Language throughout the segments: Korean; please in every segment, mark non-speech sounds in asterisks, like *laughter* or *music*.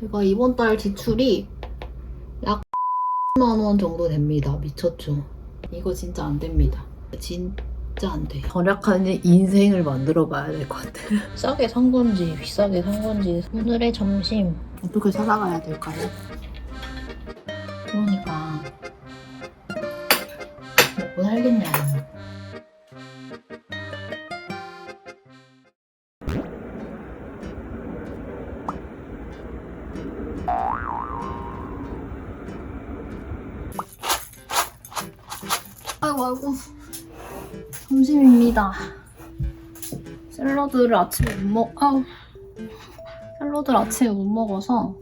제가 이번 달 지출이 약 *laughs* 만원 정도 됩니다. 미쳤죠? 이거 진짜 안 됩니다. 진짜 안 돼. 절약하는 인생을 만들어 봐야 될 것 같아. *laughs* 싸게 산 건지 비싸게 산 건지 오늘의 점심 어떻게 살아가야 될까요? 그러니까 먹고 살겠냐. 아이고 점심입니다. 샐러드를 아침에 못 먹.. 아우 샐러드를 아침에 못 먹어서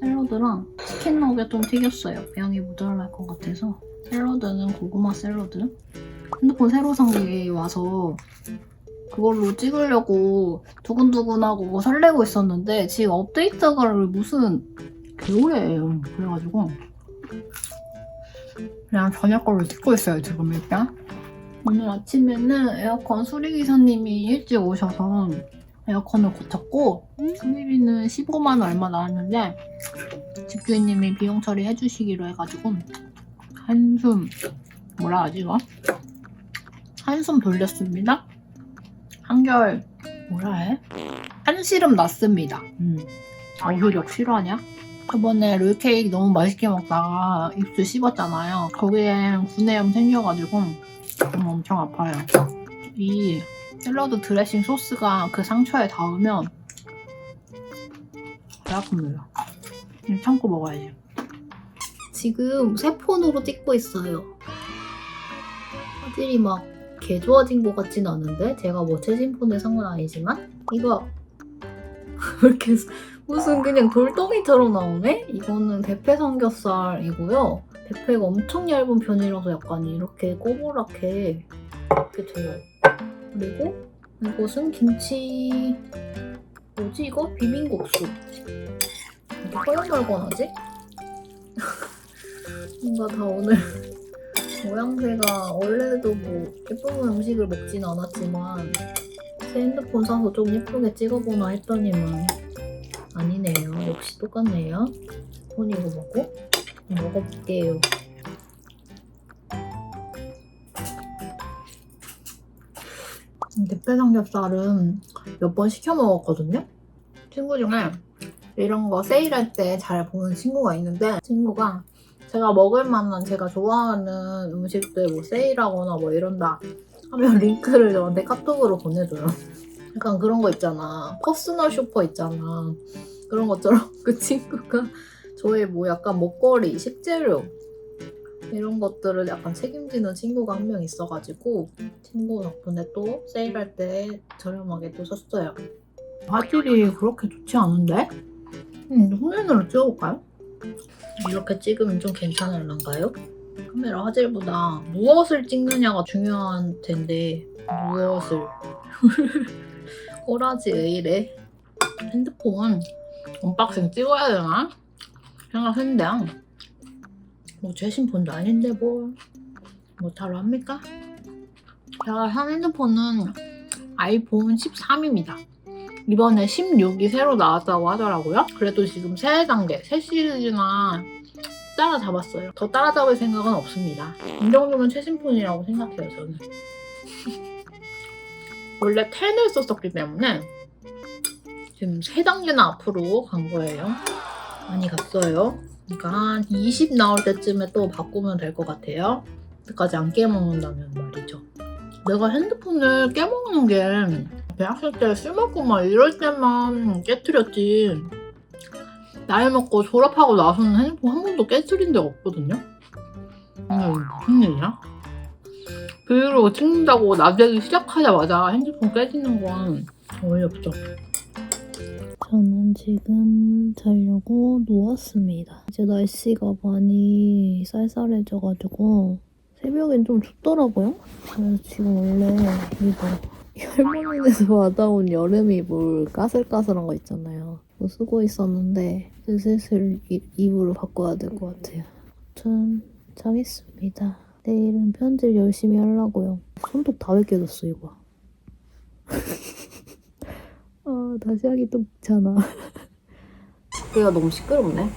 샐러드랑 치킨 너겟 좀 튀겼어요. 양이 모자랄 것 같아서. 샐러드는 고구마 샐러드. 핸드폰 새로 산 게 와서 그걸로 찍으려고 두근두근하고 설레고 있었는데 지금 업데이트가 무슨 개오래예요. 그래가지고 그냥 저녁 걸로 찍고 있어요 지금 일단 오늘 아침에는 에어컨 수리기사님이 일찍 오셔서 에어컨을 고쳤고 수리비는 15만 얼마 나왔는데 집주인님이 비용 처리해 주시기로 해가지고 한숨 뭐라 하지 이거? 한숨 돌렸습니다 한결 뭐라 해? 한시름 났습니다 음. 어효력 싫어하냐? 저번에 롤케이크 너무 맛있게 먹다가 입술 씹었잖아요. 거기에 구내염 생겨가지고 음, 엄청 아파요. 이 샐러드 드레싱 소스가 그 상처에 닿으면. 이거 참고 먹어야지. 지금 새 폰으로 찍고 있어요. 화질이 막 개 좋아진 것 같진 않은데 제가 뭐 최신 폰에 산건 아니지만 이거 왜 *laughs* 이렇게 무슨 그냥 돌덩이처럼 나오네? 이거는 대패 삼겹살이고요. 대패가 엄청 얇은 편이라서 약간 이렇게 꼬부랗게 이렇게 돼요. 그리고 이것은 김치 뭐지 이거? 비빔국수. 이게 허연멀건하지? *laughs* 뭔가 다 오늘 *laughs* 모양새가 원래도 뭐 예쁜 음식을 먹진 않았지만 새 핸드폰 사서 좀 예쁘게 찍어보나 했더니만 아니네요. 역시 똑같네요. 폰 이거 먹고 먹어볼게요. 대패 삼겹살은 몇 번 시켜 먹었거든요. 친구 중에 이런 거 세일할 때 잘 보는 친구가 있는데 친구가 제가 먹을 만한 제가 좋아하는 음식들 뭐 세일하거나 뭐 이런다 하면 링크를 저한테 카톡으로 보내줘요. 약간 그런 거 있잖아. 퍼스널 쇼퍼 있잖아. 그런 것처럼 *laughs* 그 친구가 저의 뭐 약간 먹거리, 식재료 이런 것들을 약간 책임지는 친구가 한 명 있어가지고 친구 덕분에 또 세일할 때 저렴하게 또 샀어요. 화질이 그렇게 좋지 않은데? 음, 화면으로 찍어볼까요? 이렇게 찍으면 좀 괜찮을란가요? 카메라 화질보다 무엇을 찍느냐가 중요한 텐데 무엇을 *laughs* 꼬라지 왜 이래? 핸드폰 언박싱 찍어야 되나? 생각했는데 뭐 최신 폰도 아닌데 뭐 못하러 합니까? 제가 산 핸드폰은 아이폰 13입니다. 이번에 16이 새로 나왔다고 하더라고요. 그래도 지금 새 단계, 새 시리즈나 따라잡았어요. 더 따라잡을 생각은 없습니다. 이 정도면 최신 폰이라고 생각해요, 저는. *laughs* 원래 10을 썼었기 때문에 지금 세 단계나 앞으로 간 거예요. 많이 갔어요. 그러니까 한 20 나올 때쯤에 또 바꾸면 될 것 같아요. 그때까지 안 깨먹는다면 말이죠. 내가 핸드폰을 깨먹는 게 대학생 때 술 먹고 막 이럴 때만 깨트렸지. 나이 먹고 졸업하고 나서는 핸드폰 한 번도 깨트린 적 없거든요. 이게 무슨 일이야? 브이로그 찍는다고 나대기 시작하자마자 핸드폰 깨지는 건 어이없죠. 저는 지금 자려고 누웠습니다. 이제 날씨가 많이 쌀쌀해져가지고 새벽엔 좀 춥더라고요. 그래서 지금 원래 이거 할머니네서 받아온 여름 이불 까슬까슬한 거 있잖아요. 그거 쓰고 있었는데 슬슬 이, 이불을 바꿔야 될 것 같아요. 전 자겠습니다. 내일은 편집 열심히 하려고요. 손톱 다 벗겨졌어 이거. *laughs* 아 다시 하기 또 귀찮아. *laughs* 밖에가 너무 시끄럽네.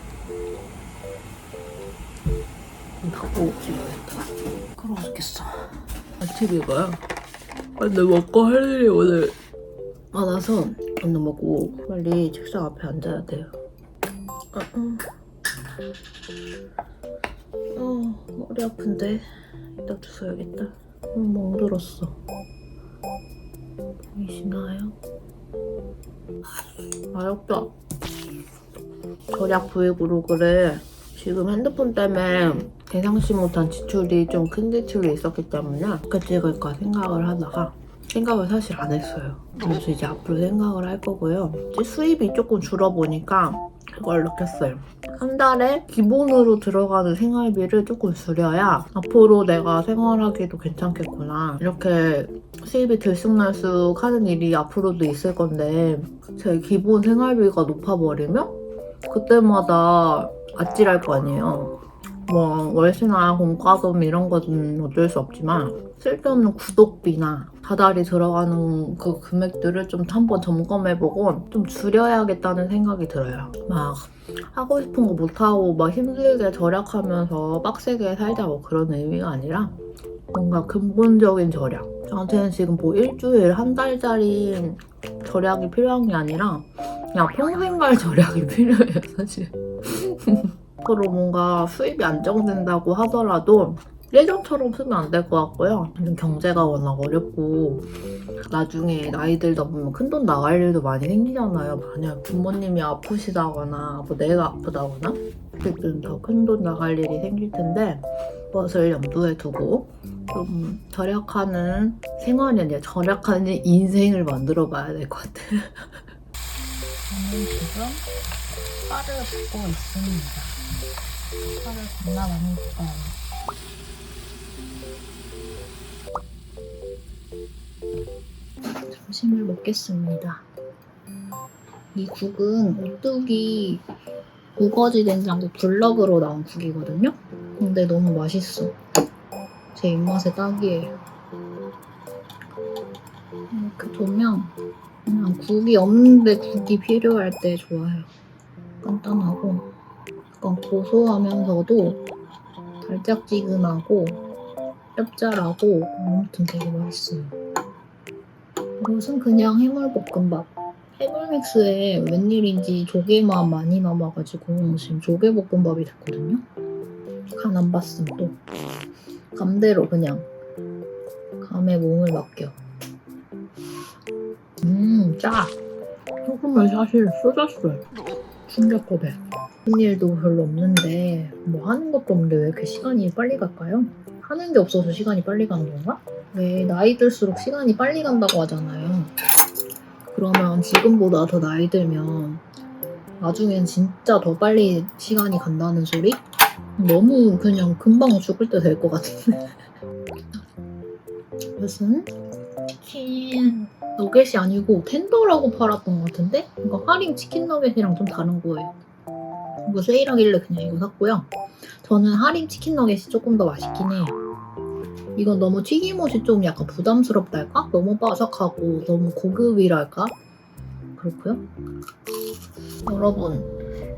닫고 찍어야겠다. 그러고 죽겠어. 아침 이거야. 근데 먹고 할 일이 오늘 많아서 오늘 먹고 빨리 책상 앞에 앉아야 돼요. 아, 음. 어, 머리 아픈데 이따 주워야겠다. 너무 멍들었어. 보이시나요? 어렵다. 절약 브이로그를 지금 핸드폰 때문에 예상치 못한 지출이 좀 큰 지출이 있었기 때문에 어떻게 찍을까 생각을 하다가 생각을 사실 안 했어요. 그래서 이제 앞으로 생각을 할 거고요. 이제 수입이 조금 줄어보니까 그걸 느꼈어요. 한 달에 기본으로 들어가는 생활비를 조금 줄여야 앞으로 내가 생활하기도 괜찮겠구나. 이렇게 수입이 들쑥날쑥 하는 일이 앞으로도 있을 건데 제 기본 생활비가 높아버리면 그때마다 아찔할 거 아니에요. 뭐 월세나 공과금 이런 거는 어쩔 수 없지만 쓸데없는 구독비나 다달이 들어가는 그 금액들을 좀 한번 점검해보고 좀 줄여야겠다는 생각이 들어요. 막 하고 싶은 거 못하고 막 힘들게 절약하면서 빡세게 살자고 그런 의미가 아니라 뭔가 근본적인 절약. 저한테는 지금 뭐 일주일, 한 달짜리 절약이 필요한 게 아니라 그냥 평생 갈 절약이 *laughs* 필요해요, 사실. 앞으로 뭔가 수입이 안정된다고 하더라도 예전처럼 쓰면 안 될 것 같고요. 경제가 워낙 어렵고 나중에 나이 들다 보면 큰돈 나갈 일도 많이 생기잖아요. 만약 부모님이 아프시다거나 뭐 내가 아프다거나 그때는 더 큰 돈 나갈 일이 생길 텐데 그것을 염두에 두고 좀 절약하는 생활이 아니라 절약하는 인생을 만들어 봐야 될 것 같아요. 저는 지금 파를 붓고 있습니다. 파를 겁나 많이 붓어요. 점심을 먹겠습니다. 이 국은 오뚜기 우거지 된장국 블럭으로 나온 국이거든요. 근데 너무 맛있어. 제 입맛에 딱이에요. 이렇게 보면 그냥 국이 없는데 국이 필요할 때 좋아요. 간단하고 약간 고소하면서도 달짝지근하고 짭짤하고 아무튼 되게 맛있어요. 이것은 그냥 해물볶음밥. 해물믹스에 웬일인지 조개만 많이 남아가지고 지금 조개볶음밥이 됐거든요. 간 안 봤음 또. 감대로 그냥 감에 몸을 맡겨. 음, 짜. 조금은 사실 쏟았어요. 충격급에. 하는 일도 별로 없는데 뭐 하는 것도 없는데 왜 이렇게 시간이 빨리 갈까요? 하는 게 없어서 시간이 빨리 가는 건가? 왜 나이 들수록 시간이 빨리 간다고 하잖아요. 그러면 지금보다 더 나이 들면 나중엔 진짜 더 빨리 시간이 간다는 소리? 너무 그냥 금방 죽을 때 될 것 같은데. *laughs* 무슨 치킨 너겟이 아니고 텐더라고 팔았던 것 같은데? 이거 할인 치킨 너겟이랑 좀 다른 거예요. 이거 세일하길래 그냥 이거 샀고요. 저는 할인 치킨 너겟이 조금 더 맛있긴 해요. 이건 너무 튀김옷이 좀 약간 부담스럽달까? 너무 바삭하고 너무 고급이랄까? 그렇고요. 여러분,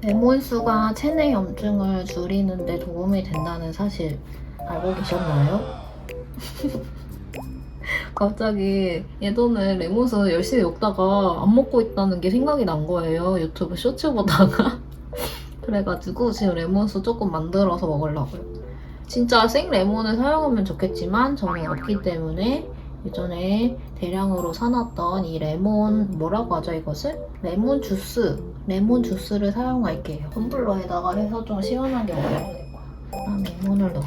레몬수가 체내 염증을 줄이는데 도움이 된다는 사실 알고 계셨나요? *laughs* 갑자기 예전에 레몬수 열심히 먹다가 안 먹고 있다는 게 생각이 난 거예요. 유튜브 쇼츠 보다가. 그래가지고 지금 레몬수 조금 만들어서 먹으려고요. 진짜 생 레몬을 사용하면 좋겠지만 저는 없기 때문에 예전에 대량으로 사놨던 이 레몬 뭐라고 하죠 이것을? 레몬 주스 레몬 주스를 사용할게요 텀블러에다가 해서 좀 시원하게 거야 그다음 레몬을 넣어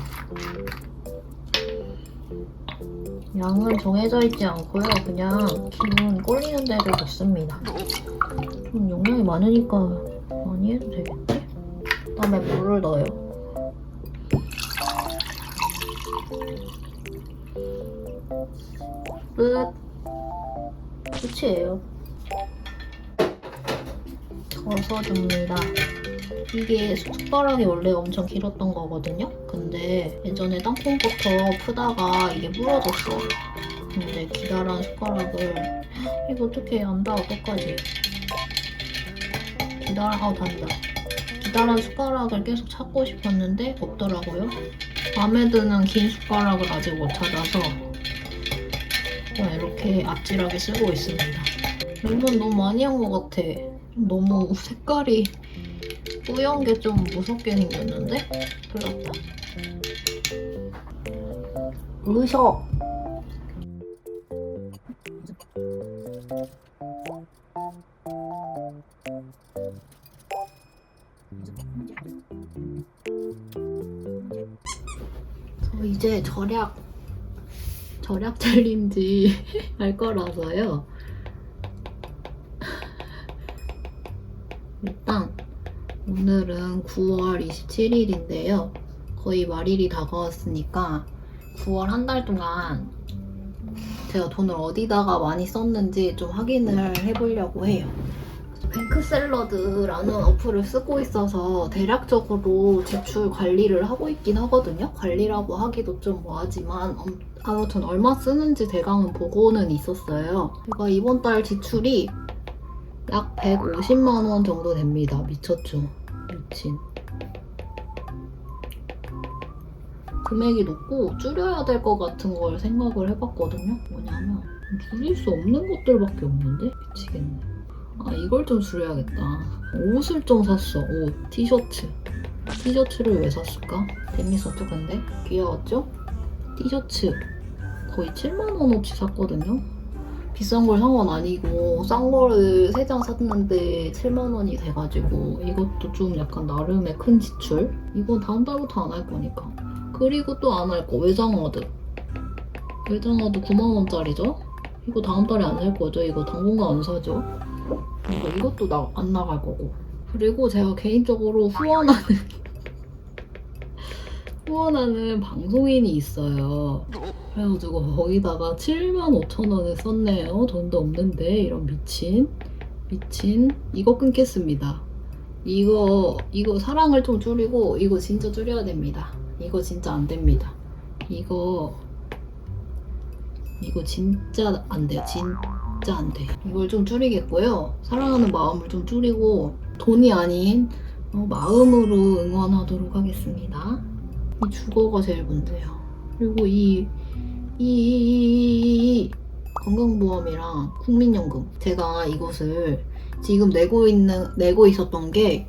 양은 정해져 있지 않고요 그냥 기분 꼴리는 대로 넣습니다 좀 용량이 많으니까 많이 해도 되겠지? 그다음에 물을 넣어요 끝. 끝이에요. 저어줍니다. 이게 숟가락이 원래 엄청 길었던 거거든요? 근데 예전에 땅콩부터 푸다가 이게 부러졌어. 근데 기다란 숟가락을 이거 어떻게 안 닿아 끝까지. 기다라 아 단다 기다란 숟가락을 계속 찾고 싶었는데 없더라고요. 마음에 드는 긴 숟가락을 아직 못 찾아서 그냥 이렇게 아찔하게 쓰고 있습니다. 이건 너무 많이 한 것 같아. 좀 너무 색깔이 뿌연 게 좀 무섭게 생겼는데? 큰일 났다 으셔 저 이제 절약 절약 챌린지 *laughs* 할 거라서요. 일단 오늘은 9월 27일인데요. 거의 말일이 다가왔으니까 9월 한 달 동안 제가 돈을 어디다가 많이 썼는지 좀 확인을 해보려고 해요. 뱅크샐러드라는 어플을 쓰고 있어서 대략적으로 지출 관리를 하고 있긴 하거든요. 관리라고 하기도 좀 뭐하지만 음, 아무튼 얼마 쓰는지 대강은 보고는 있었어요. 제가 이번 달 지출이 약 150만 원 정도 됩니다. 미쳤죠? 미친. 금액이 높고 줄여야 될 것 같은 걸 생각을 해봤거든요. 뭐냐면 줄일 수 없는 것들밖에 없는데 미치겠네. 아 이걸 좀 줄여야겠다. 옷을 좀 샀어. 옷, 티셔츠. 티셔츠를 왜 샀을까? 재밌었죠 근데? 귀여웠죠? 티셔츠 거의 7만 원어치 샀거든요. 비싼 걸 산 건 아니고 싼 거를 3장 샀는데 7만 원이 돼가지고 이것도 좀 약간 나름의 큰 지출. 이건 다음 달부터 안 할 거니까. 그리고 또 안 할 거 외장하드. 외장하드 9만 원짜리죠? 이거 다음 달에 안살 거죠? 이거 당분간 안 사죠? 그러니까 이것도 나, 안 나갈 거고. 그리고 제가 개인적으로 후원하는 *laughs* 후원하는 방송인이 있어요. 그래가지고 거기다가 7만 5천 원을 썼네요. 돈도 없는데 이런 미친 미친 이거 끊겠습니다. 이거 이거 사랑을 좀 줄이고 이거 진짜 줄여야 됩니다. 이거 진짜 안 됩니다. 이거 이거 진짜 안 돼요. 진 짜 안 돼. 이걸 좀 줄이겠고요. 사랑하는 마음을 좀 줄이고 돈이 아닌 어, 마음으로 응원하도록 하겠습니다. 이 주거가 제일 문제예요. 그리고 이, 이, 이, 이, 이 건강보험이랑 국민연금. 제가 이것을 지금 내고 있는, 내고 있었던 게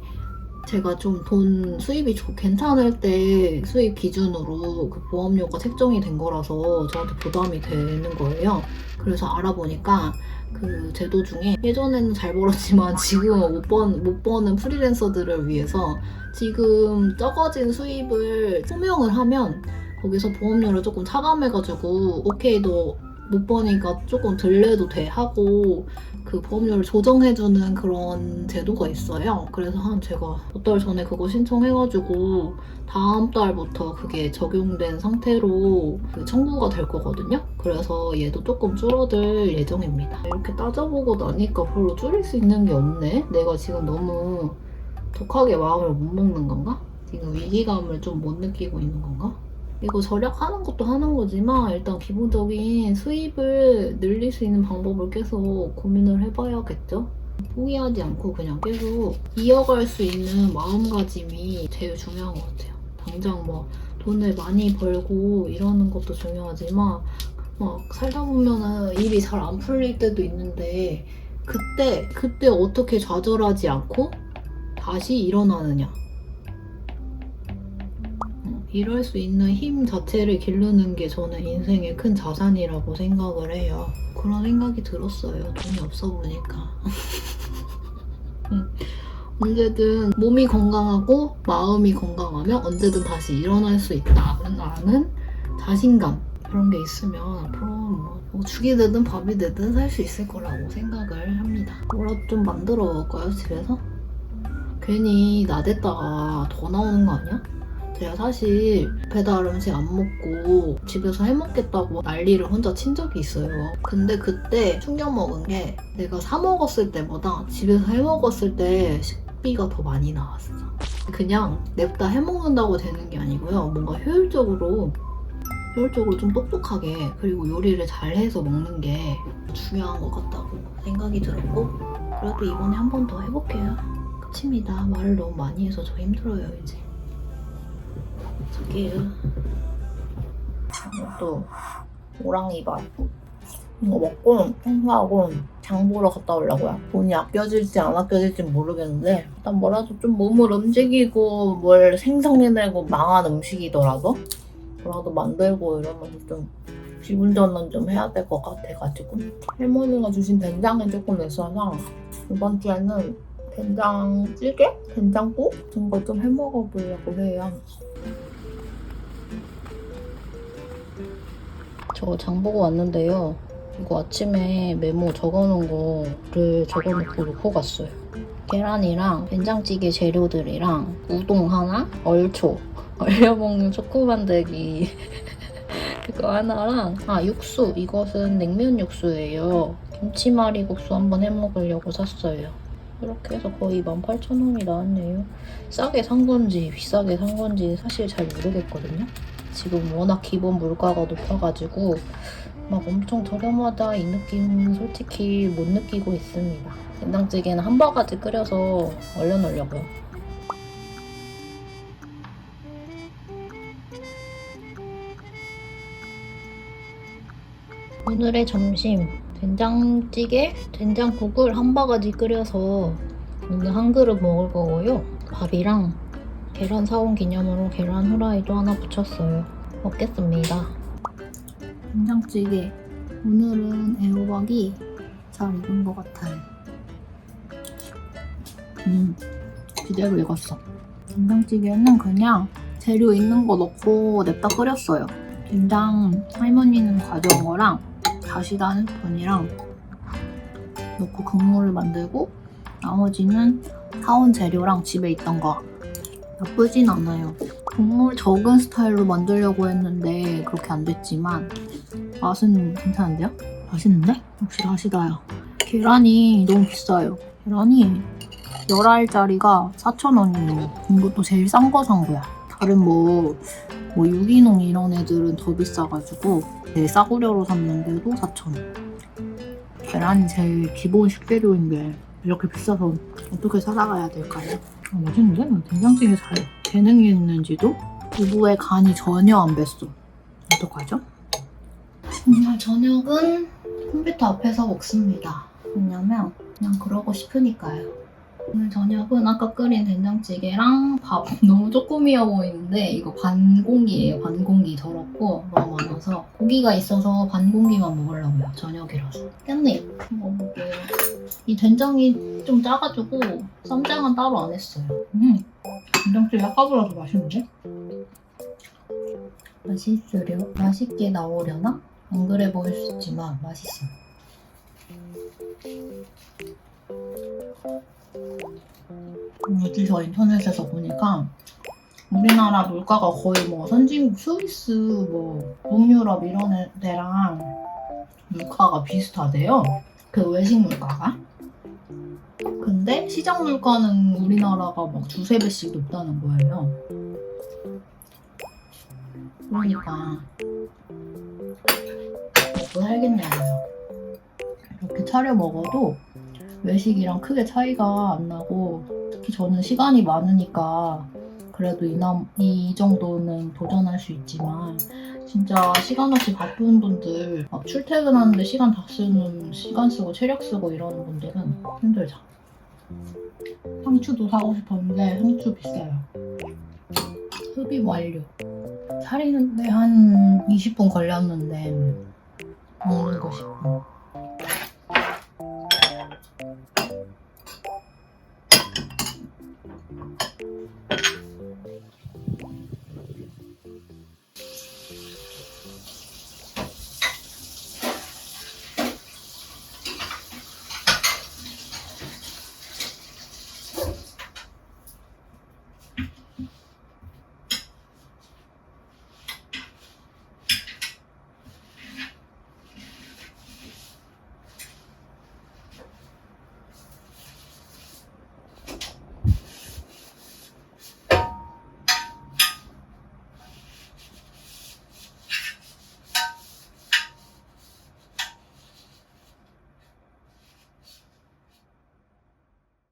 제가 좀 돈 수입이 좀 괜찮을 때 수입 기준으로 그 보험료가 책정이 된 거라서 저한테 부담이 되는 거예요. 그래서 알아보니까 그 제도 중에 예전에는 잘 벌었지만 *laughs* 지금은 못, 번, 못 버는 프리랜서들을 위해서 지금 적어진 수입을 소명을 하면 거기서 보험료를 조금 차감해가지고 오케이 너 못 버니까 조금 덜 내도 돼 하고 그 보험료를 조정해주는 그런 제도가 있어요. 그래서 한 제가 몇 달 전에 그거 신청해가지고 다음 달부터 그게 적용된 상태로 그 청구가 될 거거든요. 그래서 얘도 조금 줄어들 예정입니다. 이렇게 따져보고 나니까 별로 줄일 수 있는 게 없네. 내가 지금 너무 독하게 마음을 못 먹는 건가? 지금 위기감을 좀 못 느끼고 있는 건가? 이거 절약하는 것도 하는 거지만 일단 기본적인 수입을 늘릴 수 있는 방법을 계속 고민을 해봐야겠죠? 포기하지 않고 그냥 계속 이어갈 수 있는 마음가짐이 제일 중요한 것 같아요. 당장 뭐 돈을 많이 벌고 이러는 것도 중요하지만 막 살다 보면은 일이 잘 안 풀릴 때도 있는데 그때 그때 어떻게 좌절하지 않고 다시 일어나느냐 어, 이럴 수 있는 힘 자체를 기르는 게 저는 인생의 큰 자산이라고 생각을 해요. 그런 생각이 들었어요. 돈이 없어 보니까. 음, *laughs* 언제든 몸이 건강하고 마음이 건강하면 언제든 다시 일어날 수 있다는 자신감 그런 게 있으면 앞으로 뭐, 뭐 죽이 되든 밥이 되든 살 수 있을 거라고 생각을 합니다. 뭐라도 좀 만들어 먹을까요 집에서? 괜히 나댔다가 더 나오는 거 아니야? 제가 사실 배달 음식 안 먹고 집에서 해 먹겠다고 난리를 혼자 친 적이 있어요. 근데 그때 충격 먹은 게 내가 사 먹었을 때보다 집에서 해 먹었을 때 식비가 더 많이 나왔어. 그냥 냅다 해 먹는다고 되는 게 아니고요. 뭔가 효율적으로 효율적으로 좀 똑똑하게 그리고 요리를 잘 해서 먹는 게 중요한 것 같다고 생각이 들었고 그래도 이번에 한 번 더 해볼게요. 아침이다. 말을 너무 많이 해서 저 힘들어요 이제. 저기요. 또 오랑이밥 이거 먹고 청소하고 장 보러 갔다 오려고요. 돈이 아껴질지 안 아껴질지 모르겠는데 일단 뭐라도 좀 몸을 움직이고 뭘 생성해내고 망한 음식이더라도 뭐라도 만들고 이러면서 좀 기분 전환 좀 해야 될 것 같아가지고 할머니가 주신 된장이 조금 있어서 이번 주에는 된장찌개? 된장국? 같은 거좀 해먹어보려고 해요. 저 장 보고 왔는데요. 이거 아침에 메모 적어놓은 거를 적어놓고 놓고 갔어요. 계란이랑 된장찌개 재료들이랑 우동 하나, 얼초, *laughs* 얼려 먹는 초코 만들기 *laughs* 그거 하나랑 아 육수 이것은 냉면 육수예요. 김치말이 국수 한번 해 먹으려고 샀어요. 이렇게 해서 거의 18,000원이 나왔네요. 싸게 산 건지 비싸게 산 건지 사실 잘 모르겠거든요. 지금 워낙 기본 물가가 높아가지고 막 엄청 저렴하다 이 느낌은 솔직히 못 느끼고 있습니다. 된장찌개는 한 바가지 끓여서 얼려 놓으려고요. 오늘의 점심 된장찌개, 된장국을 한 바가지 끓여서 오늘 한 그릇 먹을 거고요. 밥이랑 계란 사온 기념으로 계란 후라이도 하나 붙였어요. 먹겠습니다. 된장찌개. 오늘은 애호박이 잘 익은 것 같아요. 음, 그대로 익었어. 된장찌개는 그냥 재료 있는 거 넣고 냅다 끓였어요. 된장 할머니는 가져온 거랑 다시다 한 스푼이랑 넣고 국물을 만들고 나머지는 사온 재료랑 집에 있던 거 나쁘진 않아요. 국물 적은 스타일로 만들려고 했는데 그렇게 안 됐지만 맛은 괜찮은데요? 맛있는데? 역시 다시다요. 계란이 너무 비싸요. 계란이 10알짜리가 4,000원이에요. 이것도 제일 싼 거 산 거야. 다른 뭐, 뭐 유기농 이런 애들은 더 비싸가지고 제일 싸구려로 샀는데도 4,000원. 계란이 제일 기본 식재료인데 이렇게 비싸서 어떻게 살아가야 될까요? 아, 맛있는데? 난 된장찌개 잘 재능이 있는지도 두부에 간이 전혀 안 뱄어. 어떡하죠? 오늘 저녁은 컴퓨터 앞에서 먹습니다. 왜냐면 그냥 그러고 싶으니까요. 오늘 저녁은 아까 끓인 된장찌개랑 밥 *laughs* 너무 조금이어 보이는데 이거 반 공기예요. 반 공기 덜었고 너무 많아서 고기가 있어서 반 공기만 먹으려고요. 저녁이라서. 깻잎 먹어볼게요. 이 된장이 좀 짜가지고 쌈장은 따로 안 했어요. 음, 된장찌개 아까보다 더 맛있는데? 맛있으려? 맛있게 나오려나? 안 그래 보일 수 있지만 맛있어. 어디서 인터넷에서 보니까 우리나라 물가가 거의 뭐 선진국 스위스 뭐 북유럽 이런 애- 데랑 물가가 비슷하대요. 그 외식 물가가. 근데 시장 물가는 우리나라가 막 두세 배씩 높다는 거예요. 그러니까 먹고 살겠냐고요. 이렇게 차려 먹어도 외식이랑 크게 차이가 안 나고 특히 저는 시간이 많으니까 그래도 이, 남, 이 정도는 도전할 수 있지만 진짜 시간 없이 바쁜 분들 막 출퇴근하는데 시간 다 쓰는 시간 쓰고 체력 쓰고 이러는 분들은 힘들죠. 상추도 사고 싶었는데 상추 비싸요. 흡입 완료. 차리는데 한 20분 걸렸는데 먹는 거 싶고.